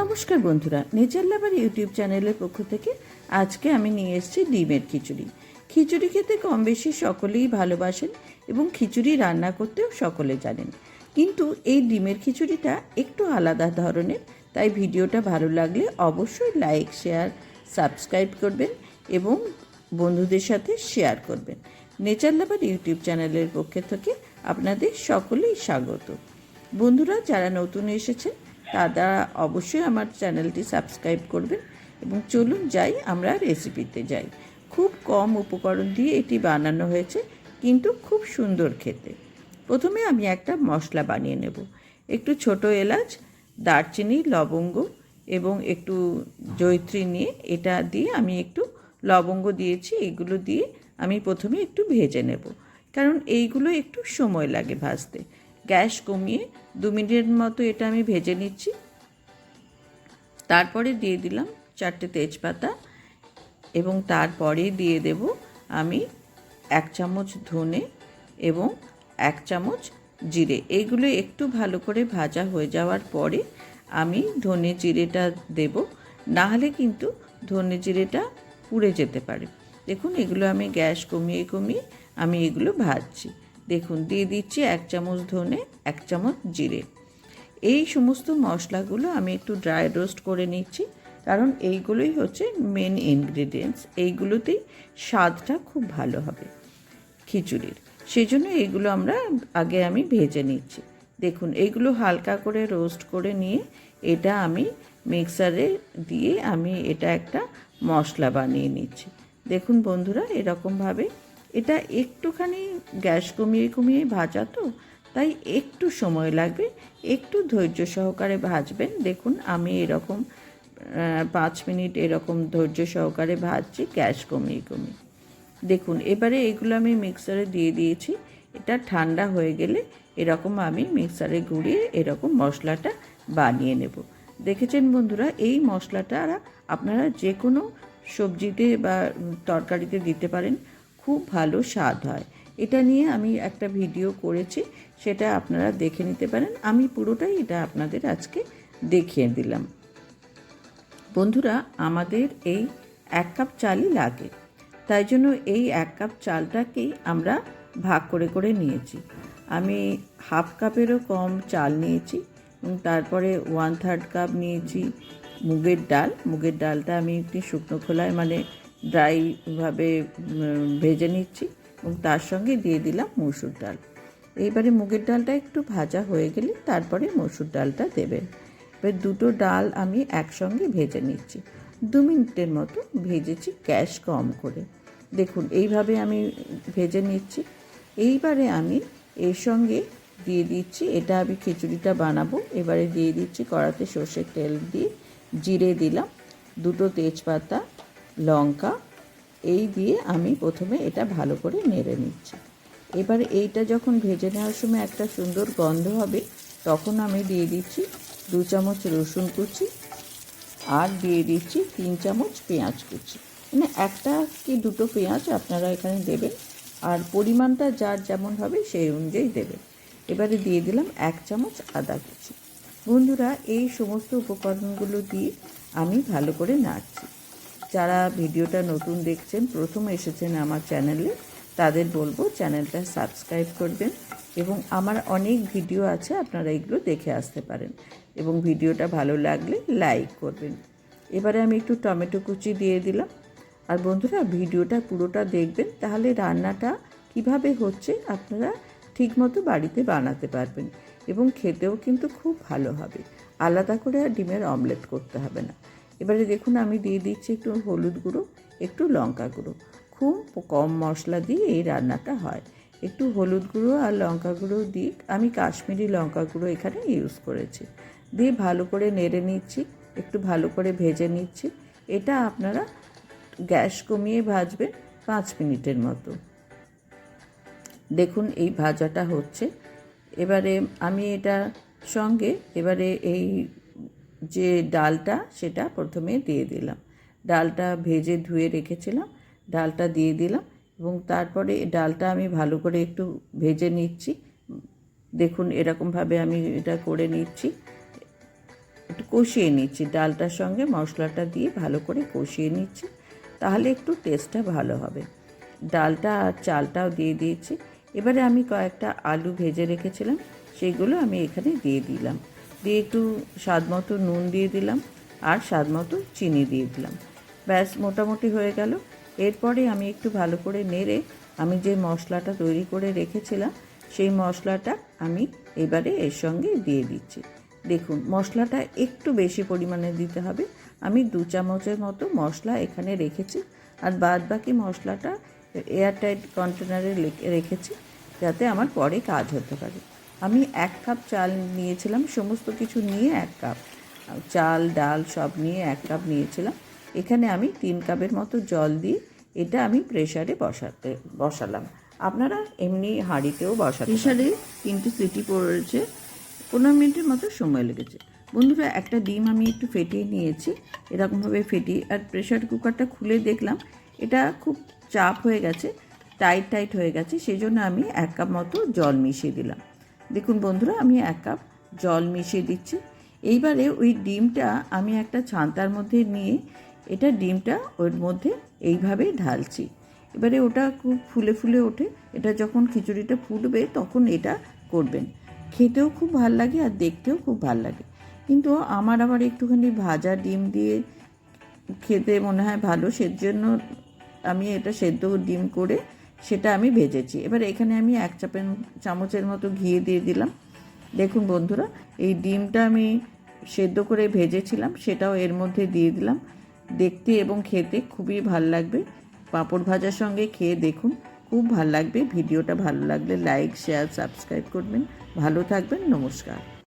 নমস্কার বন্ধুরা নেচার লাভার ইউটিউব চ্যানেলের পক্ষ থেকে আজকে আমি নিয়ে এসেছি ডিমের খিচুড়ি। খিচুড়ি খেতে কম বেশি সকলেই ভালোবাসেন এবং খিচুড়ি রান্না করতেও সকলে জানেন। কিন্তু এই ডিমের খিচুড়িটা একটু আলাদা ধরনের, তাই ভিডিওটা ভালো লাগলে অবশ্যই লাইক শেয়ার সাবস্ক্রাইব করবেন এবং বন্ধুদের সাথে শেয়ার করবেন। নেচার লাভার ইউটিউব চ্যানেলের পক্ষ থেকে আপনাদের সকলেই স্বাগত। বন্ধুরা, যারা নতুন এসেছেন তারা অবশ্যই আমার চ্যানেলটি সাবস্ক্রাইব করবেন এবং চলুন যাই আমরা রেসিপিতে যাই। খুব কম উপকরণ দিয়ে এটি বানানো হয়েছে, কিন্তু খুব সুন্দর খেতে। প্রথমে আমি একটা মশলা বানিয়ে নেব। একটু ছোট এলাচ, দারচিনি, লবঙ্গ এবং একটু জৈত্রী নিয়ে এটা দিয়ে আমি একটু লবঙ্গ দিয়েছি, এগুলো দিয়ে আমি প্রথমে একটু ভেজে নেব। কারণ এইগুলো একটু সময় লাগে ভাজতে। গ্যাস কমিয়ে দু মিনিটের মতো এটা আমি ভেজে নিচ্ছি। তারপরে দিয়ে দিলাম চারটে তেজপাতা এবং তারপরে দিয়ে দেব আমি এক চামচ ধনে এবং এক চামচ জিরে। এইগুলো একটু ভালো করে ভাজা হয়ে যাওয়ার পরে আমি ধনে জিরেটা দেব। না হলে কিন্তু ধনে জিরেটা পুড়ে যেতে পারে। দেখুন, এগুলো আমি গ্যাস কমিয়ে কমিয়ে আমি এগুলো ভাজছি। দেখুন, দিয়ে দিচ্ছি এক চামচ ধনে, এক চামচ জিরে। এই সমস্ত মশলাগুলো আমি একটু ড্রাই রোস্ট করে নিচ্ছি, কারণ এইগুলোই হচ্ছে মেন ইনগ্রিডিয়েন্টস এইগুলোতেই স্বাদটা খুব ভালো হবে খিচুড়ির। সেই জন্য এইগুলো আমরা আগে আমি ভেজে নিচ্ছি। দেখুন, এইগুলো হালকা করে রোস্ট করে নিয়ে এটা আমি মিক্সারে দিয়ে আমি এটা একটা মশলা বানিয়ে নিচ্ছি। দেখুন বন্ধুরা, এরকমভাবে এটা একটুখানি গ্যাস কমিয়ে কমিয়ে ভাজা তো, তাই একটু সময় লাগবে। একটু ধৈর্য সহকারে ভাজবেন। দেখুন, আমি এরকম পাঁচ মিনিট এরকম ধৈর্য সহকারে ভাজছি, গ্যাস কমিয়ে কমিয়ে। দেখুন, এবারে এগুলো আমি মিক্সারে দিয়ে দিয়েছি। এটা ঠান্ডা হয়ে গেলে এরকম আমি মিক্সারে গুঁড়িয়ে এরকম মশলাটা বানিয়ে নেব। দেখেছেন বন্ধুরা, এই মশলাটা আপনারা যে কোনো সবজিতে বা তরকারিতে দিতে পারেন। খুব ভালো স্বাদ হয়। এটা নিয়ে আমি একটা ভিডিও করেছি, সেটা আপনারা দেখে নিতে পারেন। আমি পুরোটাই এটা আপনাদের আজকে দেখিয়ে দিলাম। বন্ধুরা, আমাদের এই এক কাপ চালই লাগে, তাই জন্য এই এক কাপ চালটাকেই আমরা ভাগ করে করে নিয়েছি। আমি হাফ কাপেরও কম চাল নিয়েছি তারপরে ওয়ান থার্ড কাপ নিয়েছি মুগের ডাল। মুগের ডালটা আমি একটি শুকনো খোলায় মানে ড্রাইভাবে ভেজে নিচ্ছি এবং তার সঙ্গে দিয়ে দিলাম মসুর ডাল। এইবারে মুগের ডালটা একটু ভাজা হয়ে গেলে তারপরে মসুর ডালটা দেবেন এবার দুটো ডাল আমি একসঙ্গে ভেজে নিচ্ছি। দু মিনিটের মতো ভেজেছি গ্যাস কম করে। দেখুন, এইভাবে আমি ভেজে নিচ্ছি। এইবারে আমি এর সঙ্গে দিয়ে দিচ্ছি, এটা আমি খিচুড়িটা বানাবো। এবারে দিয়ে দিচ্ছি কড়াতে সর্ষের তেল দিয়ে জিরে দিলাম, দুটো তেজপাতা লঙ্কা, এই দিয়ে আমি প্রথমে এটা ভালো করে নেড়ে নিচ্ছি। এবার এইটা যখন ভেজে নেওয়ার সময় একটা সুন্দর গন্ধ হবে, তখন আমি দিয়ে দিচ্ছি দু চামচ রসুন কুচি আর দিয়ে দিচ্ছি তিন চামচ পেঁয়াজ কুচি। মানে একটা কি দুটো পেঁয়াজ আপনারা এখানে দেবেন আর পরিমাণটা যার যেমন হবে সেই অনুযায়ী দেবেন। এবারে দিয়ে দিলাম এক চামচ আদা কুচি। বন্ধুরা, এই সমস্ত উপকরণগুলো দিয়ে আমি ভালো করে নাড়ছি। যারা ভিডিওটা নতুন দেখছেন, প্রথম এসেছেন আমার চ্যানেলে, তাদের বলব চ্যানেলটা সাবস্ক্রাইব করবেন এবং আমার অনেক ভিডিও আছে, আপনারা এগুলো দেখে আসতে পারেন। এবং ভিডিওটা ভালো লাগলে লাইক করবেন। এবারে আমি একটু টমেটো কুচি দিয়ে দিলাম। আর বন্ধুরা, ভিডিওটা পুরোটা দেখবেন, তাহলে রান্নাটা কীভাবে হচ্ছে আপনারা ঠিকমতো বাড়িতে বানাতে পারবেন। এবং খেতেও কিন্তু খুব ভালো হবে। আলাদা করে আর ডিমের অমলেট করতে হবে না। এবারে দেখুন আমি দিয়ে দিচ্ছি একটু হলুদ গুঁড়ো, একটু লঙ্কা গুঁড়ো। খুব কম মশলা দিয়ে এই রান্নাটা হয়। একটু হলুদ গুঁড়ো আর লঙ্কা গুঁড়ো দিই আমি কাশ্মীরি লঙ্কা গুঁড়ো এখানে ইউজ করেছি। দিয়ে ভালো করে নেড়ে নিচ্ছি, একটু ভালো করে ভেজে নিচ্ছি। এটা আপনারা গ্যাস কমিয়ে ভাজবেন পাঁচ মিনিটের মতো। দেখুন এই ভাজাটা হচ্ছে। এবারে আমি এটা সঙ্গে এবারে এই যে ডালটা সেটা প্রথমে দিয়ে দিলাম। ডালটা ভেজে ধুয়ে রেখেছিলাম, ডালটা দিয়ে দিলাম এবং তারপরে ডালটা আমি ভালো করে একটু ভেজে নিচ্ছি। দেখুন এরকমভাবে আমি এটা করে নিচ্ছি। একটু কষিয়ে নিচ্ছি, ডালটার সঙ্গে মশলাটা দিয়ে ভালো করে কষিয়ে নিচ্ছি, তাহলে একটু টেস্টটা ভালো হবে। ডালটা আর চালটাও দিয়ে দিয়েছি। এবারে আমি কয়েকটা আলু ভেজে রেখেছিলাম সেইগুলো আমি এখানে দিয়ে দিলাম। দিয়ে একটু স্বাদ মতো নুন দিয়ে দিলাম আর স্বাদ মতো চিনি দিয়ে দিলাম। ব্যাস, মোটামুটি হয়ে গেল। এরপরে আমি একটু ভালো করে নেড়ে আমি যে মশলাটা তৈরি করে রেখেছিলাম, সেই মশলাটা আমি এবারে এর সঙ্গে দিয়ে দিচ্ছি। দেখুন, মশলাটা একটু বেশি পরিমাণে দিতে হবে। আমি দু চামচের মতো মশলা এখানে রেখেছি আর বাদ বাকি মশলাটা এয়ারটাইট কন্টেনারে রেখেছি যাতে আমার পরে কাজ হতে পারে। আমি এক কাপ চাল নিয়েছিলাম, সমস্ত কিছু নিয়ে এক কাপ। চাল, ডাল সব নিয়ে এক কাপ নিয়েছিলাম। এখানে আমি তিন কাপের মতো জল দিয়ে এটা আমি প্রেশারে বসাতে, বসালাম। আপনারা এমনি হাঁড়িতেও বসাতে প্রেশারে তিনটে সিটি পড়েছে, পনেরো মিনিটের মতো সময় লেগেছে। বন্ধুরা, একটা ডিম আমি একটু ফেটিয়ে নিয়েছি। এরকমভাবে ফেটিয়ে, আর প্রেশার কুকারটা খুলে দেখলাম, এটা খুব চাপ হয়ে গেছে, টাইট টাইট হয়ে গেছে সেই জন্য আমি এক কাপ মতো জল মিশিয়ে দিলাম। দেখুন বন্ধুরা, আমি এক কাপ জল মিশিয়ে দিচ্ছি। এইবারে ওই ডিমটা আমি একটা ছান্তার মধ্যে নিয়ে এটা ডিমটা ওর মধ্যে এইভাবে ঢালছি। এবারে ওটা খুব ফুলে ফুলে ওঠে। এটা যখন খিচুড়িটা ফুটবে তখন এটা করবেন। খেতেও খুব ভালো লাগে আর দেখতেও খুব ভালো লাগে। কিন্তু আমার আবার একটুখানি ভাজা ডিম দিয়ে খেতে মনে হয় ভালো, সেজন্য আমি এটা সেদ্ধ ডিম করে সেটা আমি ভেজেছি। এবার এখানে আমি এক চাপের চামচের মতো ঘি দিয়ে দিলাম। দেখুন বন্ধুরা, এই ডিমটা আমি সেদ্ধ করে ভেজেছিলাম, সেটাও এর মধ্যে দিয়ে দিলাম। দেখতে এবং খেতে খুবই ভালো লাগবে। পাঁপড় ভাজার সঙ্গে খেয়ে দেখুন, খুব ভালো লাগবে। ভিডিওটা ভালো লাগলে লাইক, শেয়ার, সাবস্ক্রাইব করবেন। ভালো থাকবেন, নমস্কার।